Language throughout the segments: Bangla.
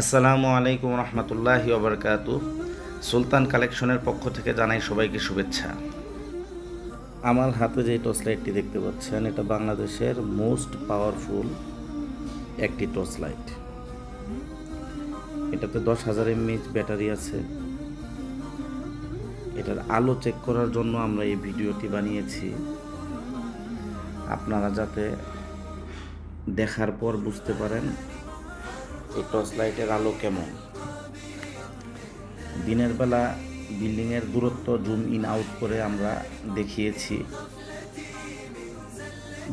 আসসালামু আলাইকুম রহমতুল্লাহি ওবরকাতু। সুলতান কালেকশনের পক্ষ থেকে জানাই সবাইকে শুভেচ্ছা। আমার হাতে যে টর্চ লাইটটি দেখতে পাচ্ছেন, এটা বাংলাদেশের মোস্ট পাওয়ারফুল একটি টর্চ লাইট এটাতে দশ হাজার এমএইচ ব্যাটারি আছে। এটার আলো চেক করার জন্য আমরা এই ভিডিওটি বানিয়েছি। আপনারা যাতে দেখার পর বুঝতে পারেন এই টর্চ লাইটের আলো কেমন? দিনের বেলা বিল্ডিংয়ের দূরত্ব জুম ইন আউট করে আমরা দেখিয়েছি।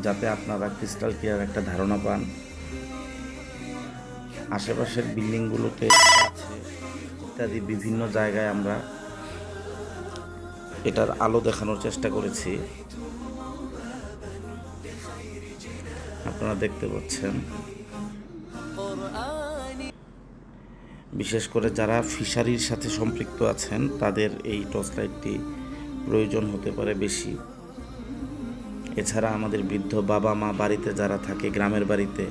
যাতে আপনারা ক্রিস্টাল ক্লিয়ার একটা ধারণা পান। আশেপাশের বিল্ডিংগুলোতে ইত্যাদি বিভিন্ন জায়গায় আমরা এটার আলো দেখানোর চেষ্টা করেছি। আপনারা দেখতে পাচ্ছেন। বিশেষ করে যারা ফিশারির সাথে সম্পৃক্ত আছেন, তাদের এই টর্চ লাইটটি প্রয়োজন হতে পারে বেশি। এছাড়া আমাদের বৃদ্ধ বাবা মা বাড়িতে যারা থাকে, গ্রামের বাড়িতে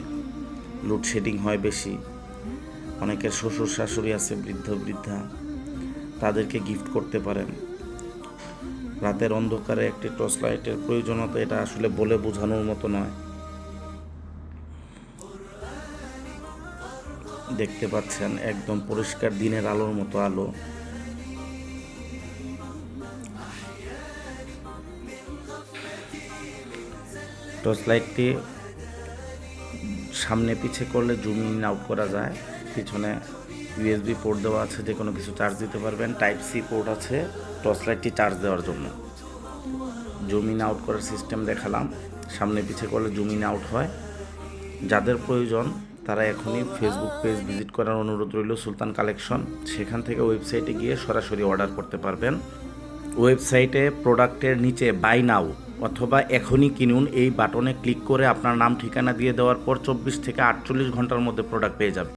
লোডশেডিং হয় বেশি। অনেকের শ্বশুর শাশুড়ি আছে, বৃদ্ধ, বৃদ্ধা, তাদেরকে গিফট করতে পারেন। রাতের অন্ধকারে একটি টর্চ লাইটের প্রয়োজনীয়তা এটা আসলে বলে বোঝানোর মতো নয়। দেখতে পাচ্ছেন, একদম পরিষ্কার দিনের আলোর মতো আলো। টর্চ লাইটটি সামনে পিছে করলে জুম ইন আউট করা যায়। পিছনে ইউএসবি পোর্ট দেওয়া আছে, যে কোনো কিছু চার্জ দিতে পারবেন। টাইপ সি পোর্ট আছে, টর্চ লাইটটি চার্জ দেওয়ার জন্য। জুম ইন আউট করার সিস্টেম দেখালাম। সামনে পিছে করলে জুম ইন আউট হয়। যাদের প্রয়োজন তারা এখনই ফেসবুক পেজ ভিজিট করার অনুরোধ রইল সুলতান কালেকশন সেখান থেকে ওয়েবসাইটে গিয়ে সরাসরি অর্ডার করতে পারবেন। ওয়েবসাইটে প্রোডাক্টের নিচে বাই নাও অথবা এখনই কিনুন। এই বাটনে ক্লিক করে আপনার নাম, ঠিকানা দিয়ে দেওয়ার পর চব্বিশ থেকে আটচল্লিশ ঘণ্টার মধ্যে প্রোডাক্ট পেয়ে যাবেন।